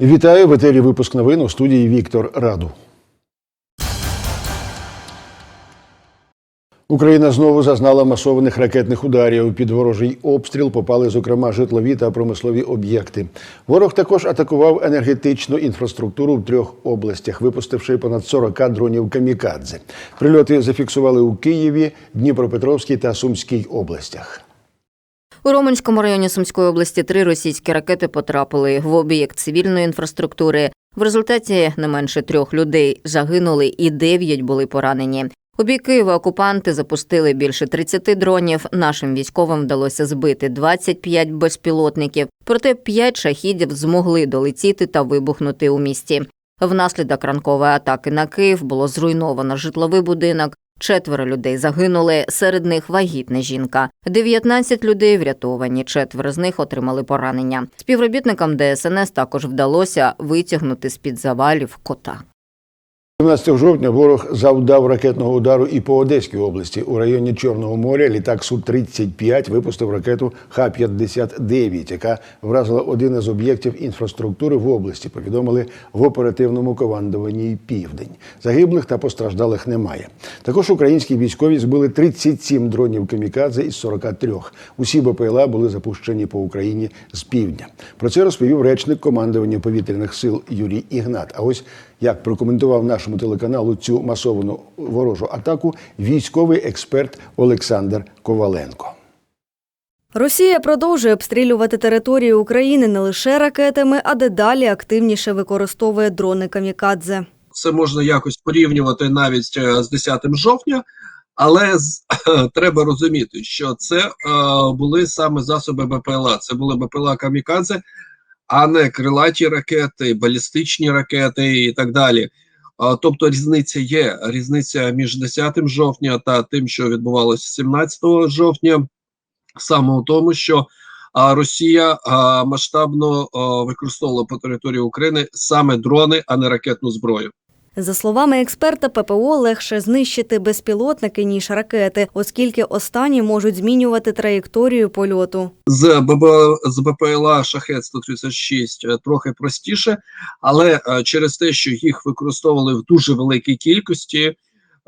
Вітаю в етері випуск новин у студії Віктор Раду. Україна знову зазнала масованих ракетних ударів. Під ворожий обстріл попали, зокрема, житлові та промислові об'єкти. Ворог також атакував енергетичну інфраструктуру в трьох областях, випустивши понад 40 дронів камікадзе. Прильоти зафіксували у Києві, Дніпропетровській та Сумській областях. У Романському районі Сумської області три російські ракети потрапили в об'єкт цивільної інфраструктури. В результаті не менше трьох людей загинули і дев'ять були поранені. У бік Києва окупанти запустили більше 30 дронів. Нашим військовим вдалося збити 25 безпілотників, проте 5 шахідів змогли долетіти та вибухнути у місті. Внаслідок ранкової атаки на Київ було зруйновано житловий будинок. Четверо людей загинули, серед них вагітна жінка. 19 людей врятовані, четверо з них отримали поранення. Співробітникам ДСНС також вдалося витягнути з-під завалів кота. 17 жовтня ворог завдав ракетного удару і по Одеській області. У районі Чорного моря літак Су-35 випустив ракету Х-59, яка вразила один із об'єктів інфраструктури в області. Повідомили в оперативному командуванні Південь. Загиблих та постраждалих немає. Також українські військові збили 37 дронів камікадзе із 43. Усі БПЛА були запущені по Україні з півдня. Про це розповів речник командування повітряних сил Юрій Ігнат. А ось як прокоментував нашому телеканалу цю масовану ворожу атаку військовий експерт Олександр Коваленко. Росія продовжує обстрілювати територію України не лише ракетами, а дедалі активніше використовує дрони камікадзе. це можна якось порівнювати навіть е, з 10 жовтня, але з, треба розуміти, що це е, були саме засоби БПЛА. Це були БПЛА Камікадзе, а не крилаті ракети, балістичні ракети і так далі. Тобто різниця є. Різниця між 10 жовтня та тим, що відбувалося 17 жовтня, саме у тому, що Росія масштабно використовувала по території України саме дрони, а не ракетну зброю. За словами експерта, ППО легше знищити безпілотники ніж ракети, оскільки останні можуть змінювати траєкторію польоту. З ББ з БПЛА Шахет 136 е, трохи простіше, але е, через те, що їх використовували в дуже великій кількості.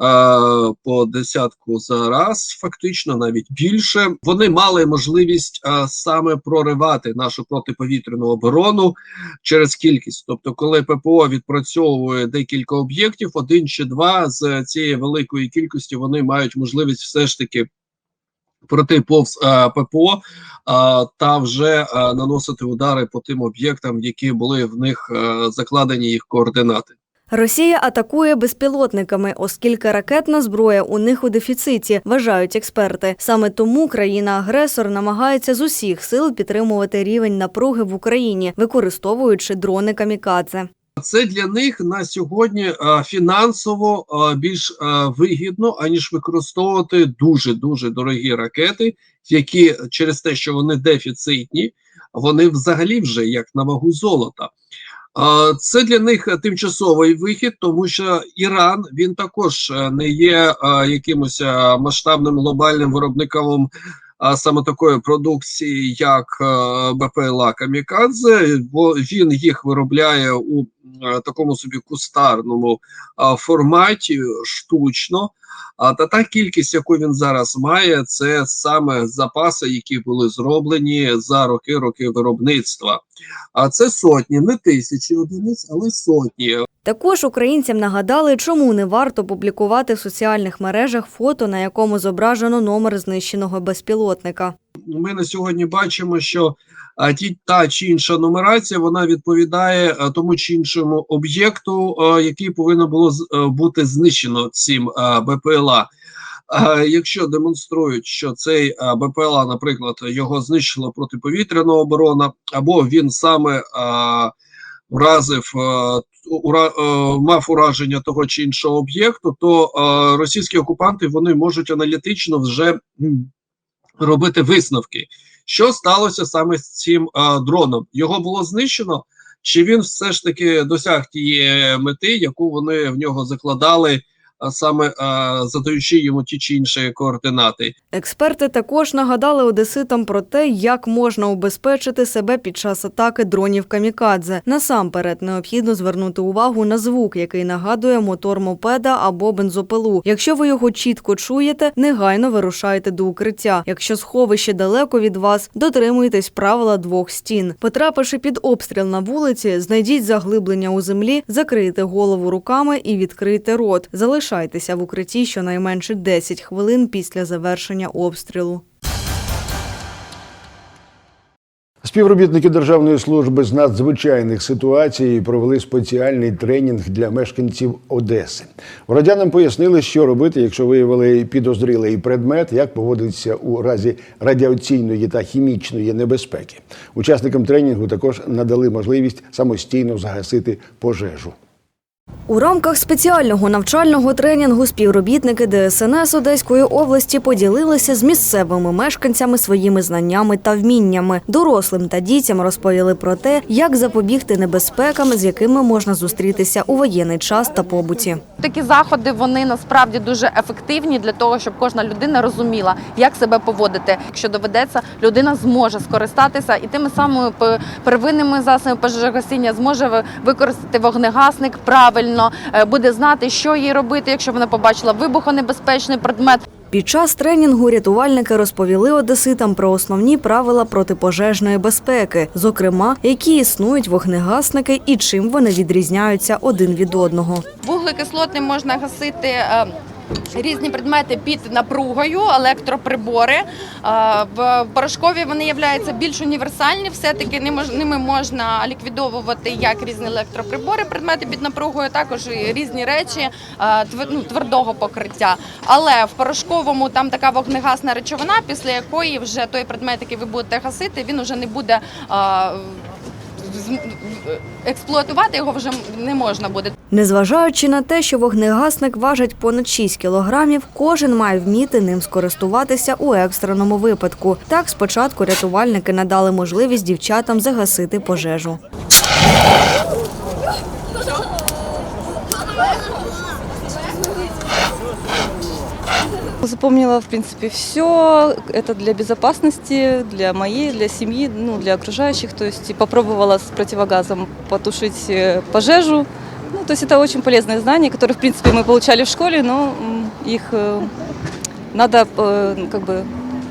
Е, По десятку за раз, фактично навіть більше, вони мали можливість е, саме проривати нашу протиповітряну оборону через кількість. Тобто, коли ППО відпрацьовує декілька об'єктів, один чи два з цієї великої кількості вони мають можливість все ж таки пройти повз е, ППО е, та вже е, наносити удари по тим об'єктам, які були в них е, закладені їх координати. Росія атакує безпілотниками, оскільки ракетна зброя у них у дефіциті, вважають експерти. Саме тому країна-агресор намагається з усіх сил підтримувати рівень напруги в Україні, використовуючи дрони камікадзе. Це для них на сьогодні е, фінансово е, більш е, вигідно, аніж використовувати дуже дуже дорогі ракети, які через те, що вони дефіцитні, вони взагалі вже як на вагу золота. Е, Це для них тимчасовий вихід, тому що Іран він також е, не є е, якимось е, масштабним глобальним виробником а саме такої продукції, як е, БПЛА Камікадзе, бо він їх виробляє у е, такому собі кустарному е, форматі штучно. А та та кількість, яку він зараз має, це саме запаси, які були зроблені за роки роки виробництва. А це сотні, не тисячі одиниць, але сотні. Також українцям нагадали, чому не варто публікувати в соціальних мережах фото, на якому зображено номер знищеного безпілотника. ми на сьогодні бачимо, що ті та чи інша нумерація вона відповідає тому чи іншому об'єкту, який повинно було з- бути знищено цим БПЛА. Якщо демонструють, що цей БПЛА, наприклад, його знищила протиповітряна оборона, або він саме вразив ура, е, мав ураження того чи іншого об'єкту, то е, російські окупанти вони можуть аналітично вже робити висновки, що сталося саме з цим е, дроном. Його було знищено, чи він все ж таки досяг тієї мети, яку вони в нього закладали саме а, задаючи йому ті чи інші координати. Експерти також нагадали одеситам про те, як можна убезпечити себе під час атаки дронів камікадзе. Насамперед необхідно звернути увагу на звук, який нагадує мотор мопеда або бензопилу. Якщо ви його чітко чуєте, негайно вирушайте до укриття. Якщо сховище далеко від вас, дотримуйтесь правила двох стін. Потрапивши під обстріл на вулиці, знайдіть заглиблення у землі, закрийте голову руками і відкрийте рот. Залишайтеся в укритті щонайменше 10 хвилин після завершення обстрілу. Співробітники Державної служби з надзвичайних ситуацій провели спеціальний тренінг для мешканців Одеси. Городянам пояснили, що робити, якщо виявили підозрілий предмет, як поводитися у разі радіаційної та хімічної небезпеки. Учасникам тренінгу також надали можливість самостійно загасити пожежу. У рамках спеціального навчального тренінгу співробітники ДСНС Одеської області поділилися з місцевими мешканцями своїми знаннями та вміннями. Дорослим та дітям розповіли про те, як запобігти небезпекам, з якими можна зустрітися у воєнний час та побуті. Такі заходи вони насправді дуже ефективні для того, щоб кожна людина розуміла, як себе поводити. Якщо доведеться, людина зможе скористатися і тими самими первинними засобами пожежогасіння зможе використати вогнегасник правильно, е, буде знати, що їй робити, якщо вона побачила вибухонебезпечний предмет. Під час тренінгу рятувальники розповіли одеситам про основні правила протипожежної безпеки, зокрема, які існують вогнегасники і чим вони відрізняються один від одного. Вуглекислотним можна гасити. Е, Різні предмети під напругою, електроприбори. Е, В порошкові вони являються більш універсальні. Все-таки ними- ними можна ліквідовувати як різні електроприбори, предмети під напругою, також і різні речі е, ну, твердого покриття. Але в порошковому там така вогнегасна речовина, після якої вже той предмет, який ви будете гасити, він вже не буде. Експлуатувати його вже не можна буде. Незважаючи на те, що вогнегасник важить понад 6 кілограмів, кожен має вміти ним скористуватися у екстреному випадку. Так, спочатку рятувальники надали можливість дівчатам загасити пожежу. Запомнила, в принципе, все. Это для безопасности, для моей, для семьи, ну, для окружающих. То есть и попробовала с противогазом потушить э, пожежу. Ну, то есть это очень полезные знания, которые, в принципе, мы получали в школе, но м, их э, надо э, ну, как бы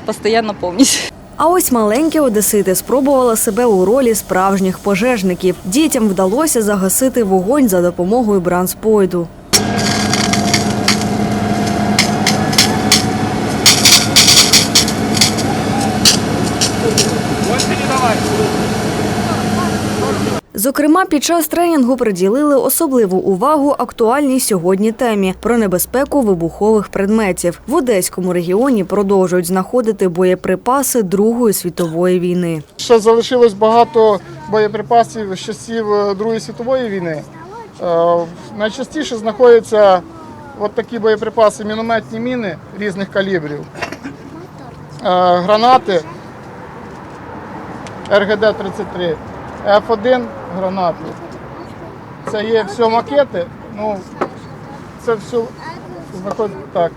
постоянно помнить. А ось маленькі одесити спробували себе у ролі справжніх пожежників. Дітям вдалося загасити вогонь за допомогою бранспойду. Зокрема, під час тренінгу приділили особливу увагу актуальній сьогодні темі про небезпеку вибухових предметів. В Одеському регіоні продовжують знаходити боєприпаси Другої світової війни. Ще залишилось багато боєприпасів з часів е, Другої світової війни. Е, Найчастіше знаходяться от такі боєприпаси, мінометні міни різних калібрів, е, гранати РГД-33, Ф1 гранати. Це є все макети, ну це все знаходить так.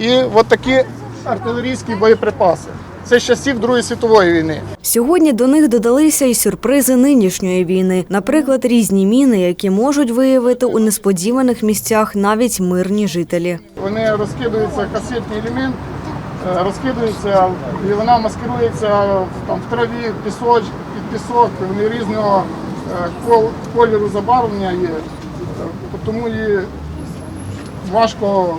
І от такі артилерійські боєприпаси. Це з часів Другої світової війни. Сьогодні до них додалися й сюрпризи нинішньої війни, наприклад, різні міни, які можуть виявити у несподіваних місцях навіть мирні жителі. Вони розкидуються касетний елемент, е, розкидується, і вона маскирується там, в траві, в пісоч, під пісок. Вони різного кольору забарвлення є. Е, Тому і важко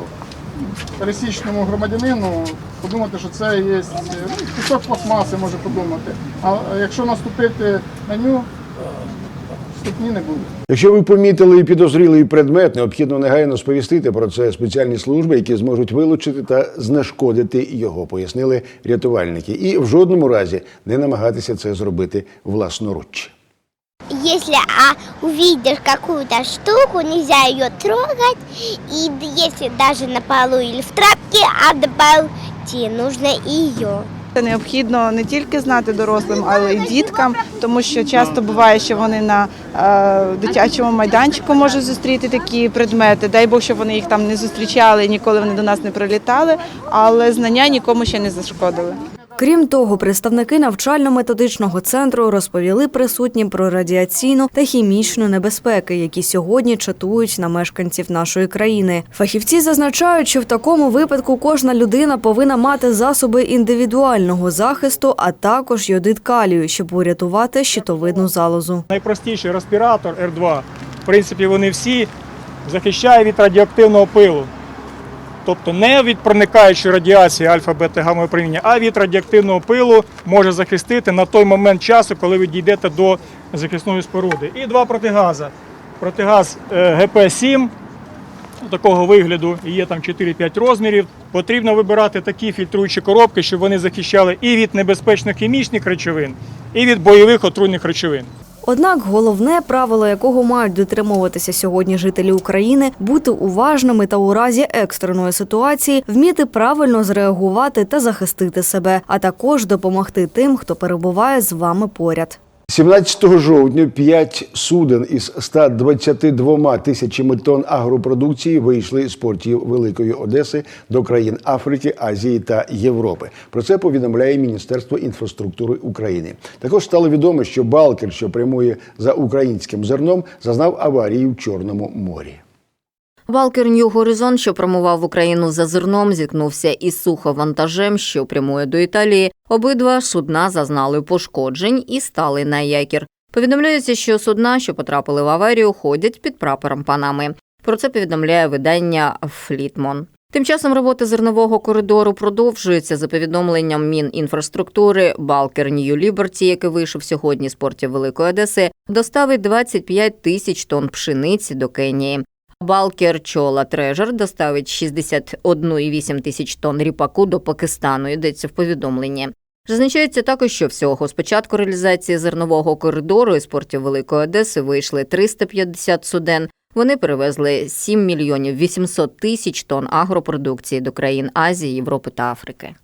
пересічному громадянину подумати, що це є е, ну, пластмаси, може подумати. А якщо наступити на ню, ступні не буде. Якщо ви помітили підозрілий предмет, необхідно негайно сповістити про це спеціальні служби, які зможуть вилучити та знешкодити його, пояснили рятувальники. І в жодному разі не намагатися це зробити власноруч. Если а, увидишь какую-то штуку, нельзя ее трогать. И если даже на полу или в трапке отбойти, нужно ее Це необхідно не тільки знати дорослим, але й діткам, тому що часто буває, що вони на е, дитячому майданчику можуть зустріти такі предмети. Дай Бог, щоб вони їх там не зустрічали, ніколи вони до нас не прилітали, але знання нікому ще не зашкодили. Крім того, представники навчально-методичного центру розповіли присутнім про радіаційну та хімічну небезпеки, які сьогодні чатують на мешканців нашої країни. Фахівці зазначають, що в такому випадку кожна людина повинна мати засоби індивідуального захисту, а також йодит калію, щоб урятувати щитовидну залозу. Найпростіший респіратор R2, в принципі, вони всі захищають від радіоактивного пилу. Тобто не від проникаючої радіації альфа, бета, гамма випромінення, а від радіоактивного пилу може захистити на той момент часу, коли ви дійдете до захисної споруди. І два протигаза. Протигаз е, ГП-7 такого вигляду, є там 4-5 розмірів. Потрібно вибирати такі фільтруючі коробки, щоб вони захищали і від небезпечних хімічних речовин, і від бойових отруйних речовин. Однак головне правило, якого мають дотримуватися сьогодні жителі України, бути уважними та у разі екстреної ситуації вміти правильно зреагувати та захистити себе, а також допомогти тим, хто перебуває з вами поряд. 17 жовтня 5 суден із 122 тисячами тонн агропродукції вийшли з портів Великої Одеси до країн Африки, Азії та Європи. Про це повідомляє Міністерство інфраструктури України. Також стало відомо, що Балкер, що прямує за українським зерном, зазнав аварії в Чорному морі. Валкер Нью Горизонт, що прямував в Україну за зерном, зіткнувся із суховантажем, що прямує до Італії. Обидва судна зазнали пошкоджень і стали на якір. Повідомляється, що судна, що потрапили в аварію, ходять під прапором Панами. Про це повідомляє видання Флітмон. Тим часом роботи зернового коридору продовжуються за повідомленням Мінінфраструктури. Балкер Нью Ліберті, який вийшов сьогодні з портів Великої Одеси, доставить 25 тисяч тонн пшениці до Кенії. Балкер Чола Трежер доставить 61,8 тисяч тонн ріпаку до Пакистану, йдеться в повідомленні. Зазначається також, що всього з початку реалізації зернового коридору із портів Великої Одеси вийшли 350 суден. Вони перевезли 7 мільйонів 800 тисяч тонн агропродукції до країн Азії, Європи та Африки.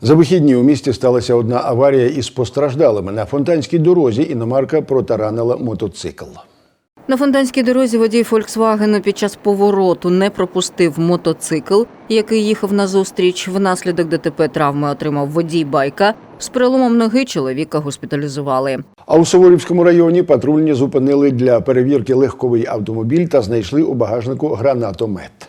За вихідні у місті сталася одна аварія із постраждалими. На фонтанській дорозі іномарка протаранила мотоцикл. На фонтанській дорозі водій Фольксвагену під час повороту не пропустив мотоцикл, який їхав назустріч. Внаслідок ДТП травми отримав водій байка. З переломом ноги чоловіка госпіталізували. А у Суворівському районі патрульні зупинили для перевірки легковий автомобіль та знайшли у багажнику гранатомет.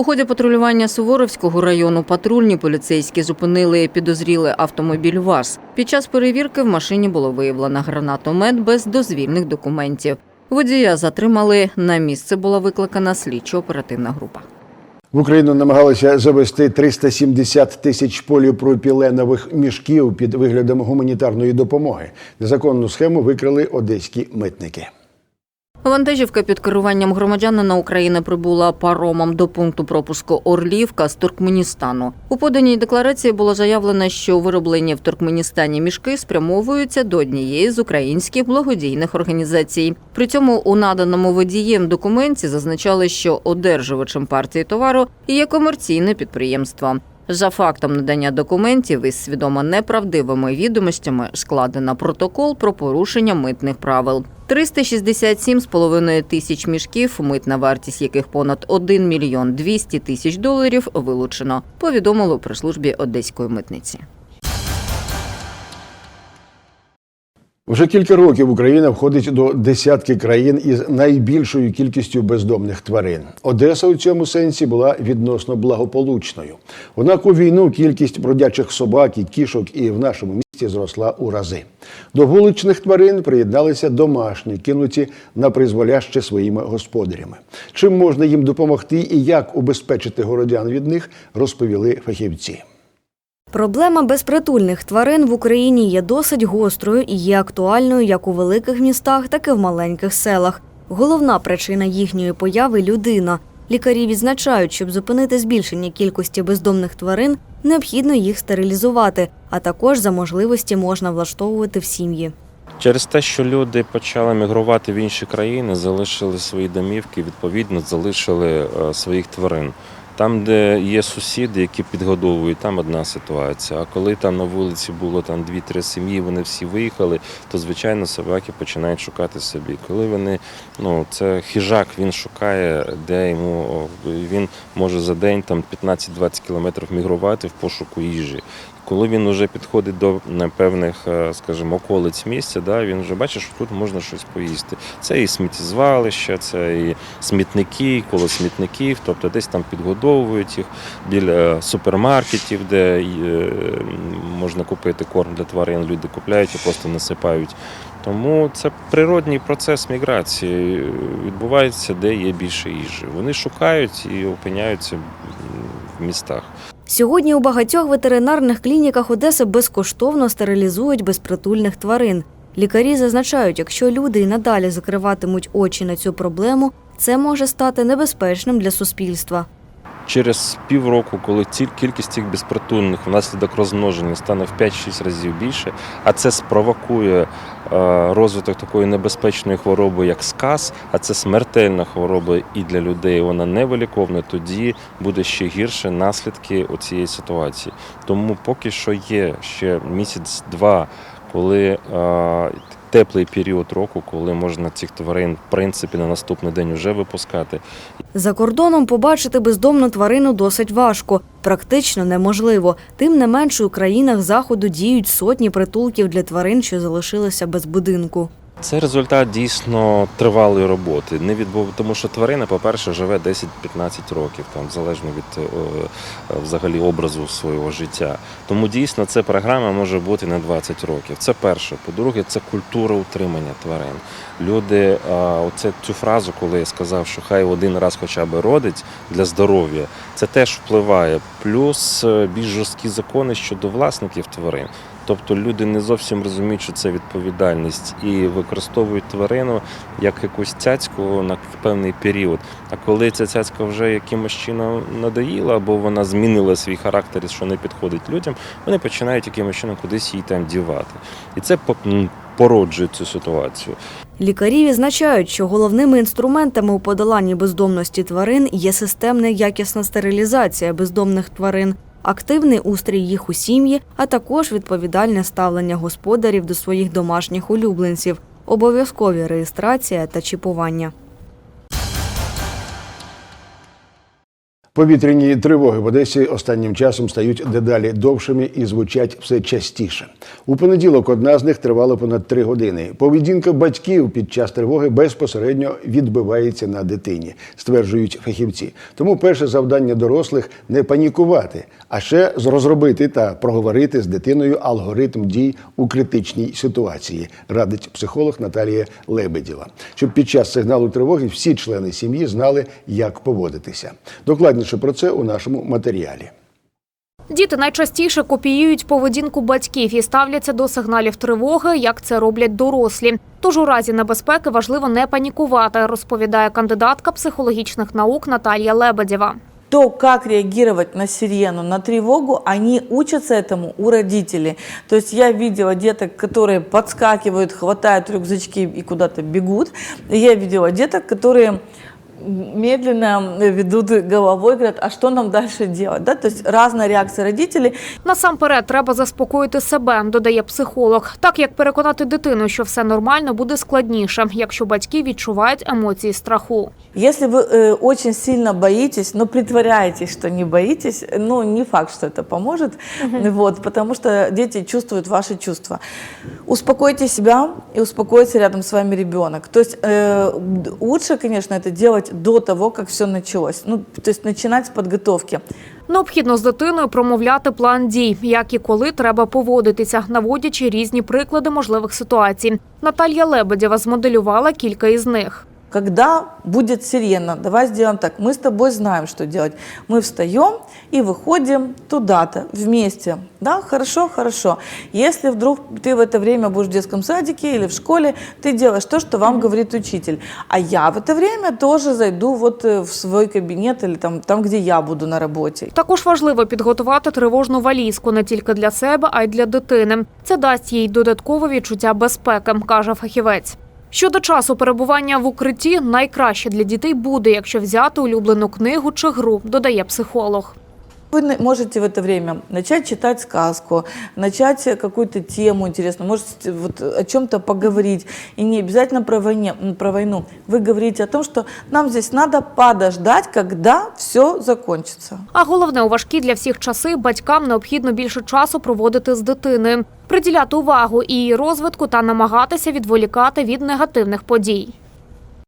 У ході патрулювання Суворовського району патрульні поліцейські зупинили підозрілий автомобіль ВАЗ. Під час перевірки в машині було виявлено гранатомет без дозвільних документів. Водія затримали. На місце була викликана слідчо-оперативна група. В Україну намагалися завести 370 тисяч поліпропіленових мішків під виглядом гуманітарної допомоги. Незаконну схему викрили одеські митники. Вантажівка під керуванням громадянина України прибула паромом до пункту пропуску Орлівка з Туркменістану. У поданій декларації було заявлено, що вироблені в Туркменістані мішки спрямовуються до однієї з українських благодійних організацій. При цьому у наданому водієм документі зазначали, що одержувачем партії товару є комерційне підприємство. За фактом надання документів із свідомо неправдивими відомостями складено протокол про порушення митних правил. 367,5 тисяч мішків, митна вартість яких понад 1 мільйон 200 тисяч доларів, вилучено, Повідомило у прес-службі Одеської митниці. Вже кілька років Україна входить до десятки країн із найбільшою кількістю бездомних тварин. Одеса у цьому сенсі була відносно благополучною. Однак у війну кількість бродячих собак і кішок і в нашому місті зросла у рази. До вуличних тварин приєдналися домашні, кинуті на призволяще своїми господарями. Чим можна їм допомогти і як убезпечити городян від них, розповіли фахівці. Проблема безпритульних тварин в Україні є досить гострою і є актуальною як у великих містах, так і в маленьких селах. Головна причина їхньої появи людина. Лікарі відзначають, щоб зупинити збільшення кількості бездомних тварин, необхідно їх стерилізувати, а також за можливості можна влаштовувати в сім'ї. Через те, що люди почали мігрувати в інші країни, залишили свої домівки, відповідно, залишили е, своїх тварин. Там, де є сусіди, які підгодовують, там одна ситуація. А коли там на вулиці було там дві-три сім'ї, вони всі виїхали, то звичайно собаки починають шукати собі. Коли вони, ну це хижак, він шукає, де йому він може за день там 15-20 кілометрів мігрувати в пошуку їжі. Коли він вже підходить до не, певних, е, скажімо, околиць місця, да, він вже бачить, що тут можна щось поїсти. Це і сміттєзвалища, це і смітники, коло смітників, тобто десь там підгодовують їх біля супермаркетів, де е, можна купити корм для тварин, люди купляють і просто насипають. Тому це природній процес міграції. е, Відбувається, де є більше їжі. Вони шукають і опиняються в містах. Сьогодні у багатьох ветеринарних клініках Одеси безкоштовно стерилізують безпритульних тварин. Лікарі зазначають, якщо люди і надалі закриватимуть очі на цю проблему, це може стати небезпечним для суспільства. Через півроку, коли кількість цих безпритульних внаслідок розмноження стане в 5-6 разів більше, а це спровокує розвиток такої небезпечної хвороби, як сказ, а це смертельна хвороба і для людей вона невиліковна, тоді буде ще гірше наслідки цієї ситуації. Тому поки що є ще місяць-два, коли е, теплий період року, коли можна цих тварин в принципі на наступний день вже випускати. За кордоном побачити бездомну тварину досить важко, практично неможливо. Тим не менше у країнах заходу діють сотні притулків для тварин, що залишилися без будинку. Це результат дійсно тривалої роботи. Не відбув, тому що тварина, по-перше, живе 10-15 років, там залежно від е, е, взагалі образу свого життя. Тому дійсно ця програма може бути на 20 років. Це перше. По-друге, це культура утримання тварин. Люди, оце цю фразу, коли я сказав, що хай один раз хоча б родить для здоров'я, це теж впливає. Плюс е, більш жорсткі закони щодо власників тварин. Тобто люди не зовсім розуміють, що це відповідальність і використовують тварину як якусь цяцьку на певний період. А коли ця цяцька вже якимось чином надоїла, або вона змінила свій характер, що не підходить людям, вони починають якимось чином кудись її там дівати. І це по- породжує цю ситуацію. Лікарі відзначають, що головними інструментами у подоланні бездомності тварин є системна якісна стерилізація бездомних тварин, активний устрій їх у сім'ї, а також відповідальне ставлення господарів до своїх домашніх улюбленців, обов'язкові реєстрація та чіпування. Повітряні тривоги в Одесі останнім часом стають дедалі довшими і звучать все частіше. У понеділок одна з них тривала понад три години. Поведінка батьків під час тривоги безпосередньо відбивається на дитині, стверджують фахівці. Тому перше завдання дорослих не панікувати, а ще розробити та проговорити з дитиною алгоритм дій у критичній ситуації, радить психолог Наталія Лебедєва. Щоб під час сигналу тривоги всі члени сім'ї знали, як поводитися. Докладніше про це у нашому матеріалі. Діти найчастіше копіюють поведінку батьків і ставляться до сигналів тривоги, як це роблять дорослі. Тож у разі небезпеки важливо не панікувати, розповідає кандидатка психологічних наук Наталія Лебедєва. то, как реагировать на сирену, на тревогу, они учатся этому у родителей. То есть я видела деток, которые подскакивают, хватают рюкзачки и куда-то бегут. И я видела деток, которые медленно ведут головой, говорят, а что нам дальше делать? Да? То есть разная реакция родителей. Насамперед треба заспокоїти себе, додає психолог. Так як переконати дитину, що все нормально, буде складніше, якщо батьки відчувають емоції страху. Если вы э, очень сильно боитесь, но притворяетесь, что не боитесь, ну, не факт, что это поможет, вот, потому что дети чувствуют ваши чувства. Успокойте себя и успокоится рядом с вами ребенок. То есть э, д- лучше, конечно, это делать до того, как все началось. Ну, то есть начинать с подготовки. Необхідно з дитиною промовляти план дій, як і коли треба поводитися, наводячи різні приклади можливих ситуацій. Наталія Лебедєва змоделювала кілька із них Когда будет сирена, давай сделаем так, мы с тобой знаем, что делать. Мы встаем и выходим туда-то вместе. Да, хорошо, хорошо. Если вдруг ты в это время будешь в детском садике или в школе, ты делаешь то, что вам говорит учитель. А я в это время тоже зайду вот э, в свой кабинет или там, там где я буду на работе. Також важливо підготувати тривожну валізку не тільки для себе, а й для дитини. Це дасть їй додаткове відчуття безпеки, каже фахівець. Щодо часу перебування в укритті, найкраще для дітей буде, якщо взяти улюблену книгу чи гру, додає психолог. Вы на- можете в это время начать читать сказку, начать э, какую-то тему интересную, можете вот о чем-то поговорить. И не обязательно про, войне, м, про войну. Вы говорите о том, что нам здесь надо подождать, когда все закончится. А головне, у важкі для всіх часи батькам необхідно більше часу проводити з дитиною, приділяти увагу і її розвитку та намагатися відволікати від негативних подій.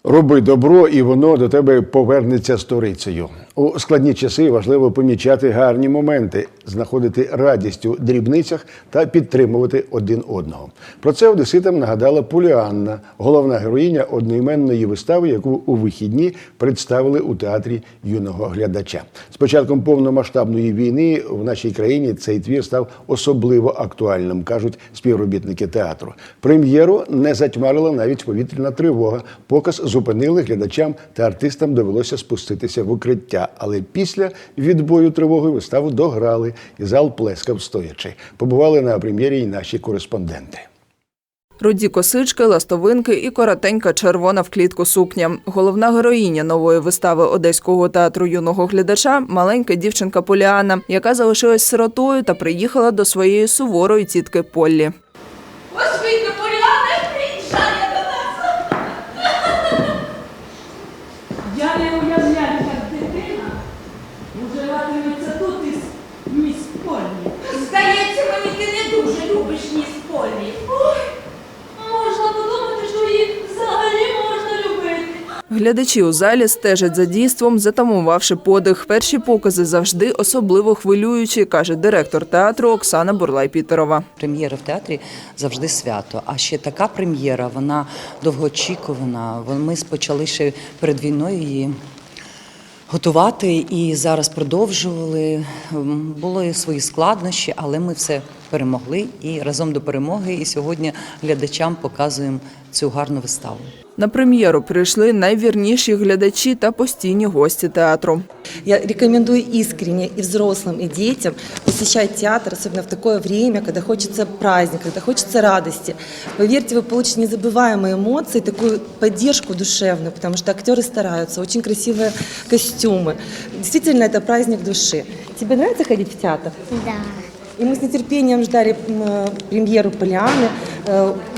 Роби добро, і воно до тебе повернеться сторицею. У складні часи важливо помічати гарні моменти, знаходити радість у дрібницях та підтримувати один одного. Про це одеситам нагадала Поліанна, головна героїня одноіменної вистави, яку у вихідні представили у театрі юного глядача. З початком повномасштабної війни в нашій країні цей твір став особливо актуальним, кажуть співробітники театру. Прем'єру не затьмарила навіть повітряна тривога. Показ зупинили глядачам та артистам довелося спуститися в укриття. Але після відбою тривоги виставу дограли, і зал плескав стоячи. Побували на прем'єрі й наші кореспонденти. Руді косички, ластовинки і коротенька червона в клітку сукня. Головна героїня нової вистави Одеського театру юного глядача маленька дівчинка Поліана, яка залишилась сиротою та приїхала до своєї суворої тітки Поллі. Ось видно, Поліана приїжджає до нас. Я не уявляю, як дитина уживатиметься тут із міс Полі. Здається, мені ти не дуже любиш міс Полі. Ой, можна подумати, що їх взагалі можна любити. Глядачі у залі стежать за дійством, затамувавши подих. Перші покази завжди особливо хвилюючі, каже директор театру Оксана Бурлай-Пітерова. Прем'єра в театрі завжди свято. А ще така прем'єра, вона довгоочікувана. Ми почали ще перед війною її готувати і зараз продовжували. Були свої складнощі, але ми все перемогли і разом до перемоги. І сьогодні глядачам показуємо цю гарну виставу. На прем'єру прийшли найвірніші глядачі та постійні гості театру. Я рекомендую искренне и взрослым, и детям посещать театр, особенно в такое время, когда хочется праздника, когда хочется радости. Поверьте, вы получите незабываемые эмоции, такую поддержку душевную, потому что актеры стараются, очень красивые костюмы. Действительно, это праздник души. Тебе нравится ходить в театр? Да. И мы с нетерпением ждали м, э, премьеру Полианы, э,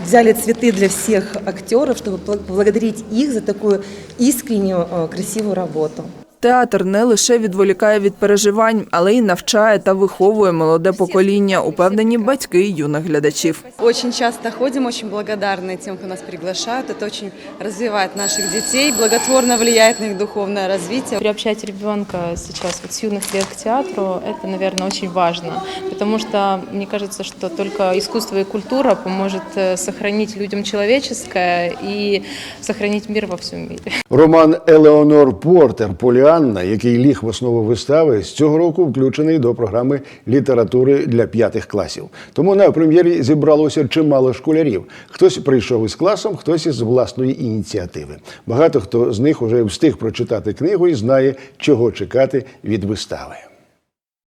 взяли цветы для всех актеров, чтобы пла- поблагодарить их за такую искреннюю, э, красивую работу. Театр не лише відволікає від переживань, але й навчає та виховує молоде покоління, упевнені батьки юних глядачів. Очень часто ходим, очень благодарны тем, кто нас приглашают. Это очень развивает наших детей, благотворно влияет на их духовное развитие. Приобщать ребенка сейчас вот с юных лет к театру, это, наверное, очень важно, потому что мне кажется, что только искусство и культура поможет э, сохранить людям человеческое и сохранить мир во всем мире. Роман Елеонор Портер Поліанна, який ліг в основу вистави, з цього року включений до програми літератури для п'ятих класів. Тому на прем'єрі зібралося чимало школярів. Хтось прийшов із класом, хтось із власної ініціативи. Багато хто з них уже встиг прочитати книгу і знає, чого чекати від вистави.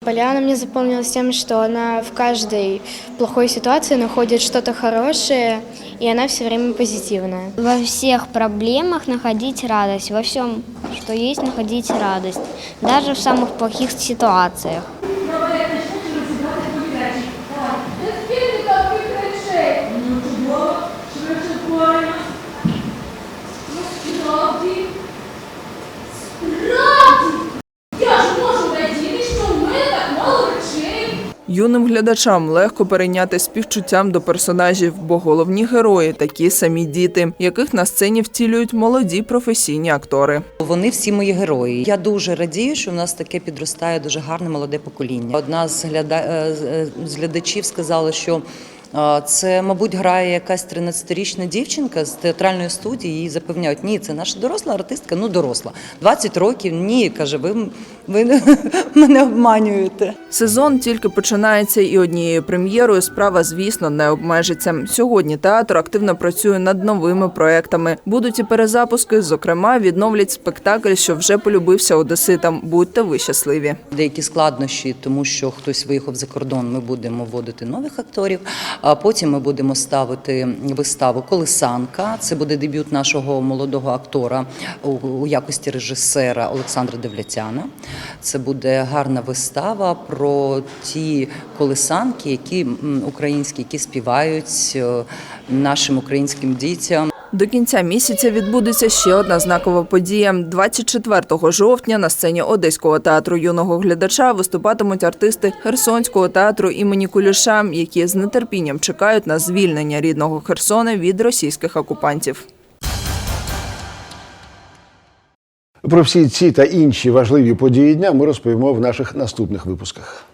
Поляна мне запомнилась тем, что она в каждой плохой ситуации находит что-то хорошее, и она все время позитивная. Во всех проблемах находить радость, во всем, что есть, находить радость, даже в самых плохих ситуациях. Скільки таких речей? Ну, чудово, швидше впораємось. Ну, справді. Справді! Я ж можу радіти, що в мене так мало речей. Юним глядачам легко перейняти співчуттям до персонажів, бо головні герої такі самі діти, яких на сцені втілюють молоді професійні актори. Вони всі мої герої. Я дуже радію, що в нас таке підростає дуже гарне молоде покоління. Одна з е, е, глядачів сказала, що це, мабуть, грає якась 13-річна дівчинка з театральної студії. Її запевняють, ні, це наша доросла артистка. Ну, доросла. 20 років. Ні, каже, ви, ви мене обманюєте. Сезон тільки починається, і однією прем'єрою справа, звісно, не обмежиться. Сьогодні театр активно працює над новими проектами. Будуть і перезапуски. Зокрема, відновлять спектакль, що вже полюбився одеситам. Будьте ви щасливі. Деякі складнощі, тому що хтось виїхав за кордон. Ми будемо вводити нових акторів. А потім ми будемо ставити виставу Колесанка. Це буде дебют нашого молодого актора у, якості режисера Олександра Девлятяна. Це буде гарна вистава про ті колесанки, які українські, які співають е, нашим українським дітям. До кінця місяця відбудеться ще одна знакова подія. 24 жовтня на сцені Одеського театру юного глядача виступатимуть артисти Херсонського театру імені Куліша, які з нетерпінням чекають на звільнення рідного Херсона від російських окупантів. Про всі ці та інші важливі події дня ми розповімо в наших наступних випусках.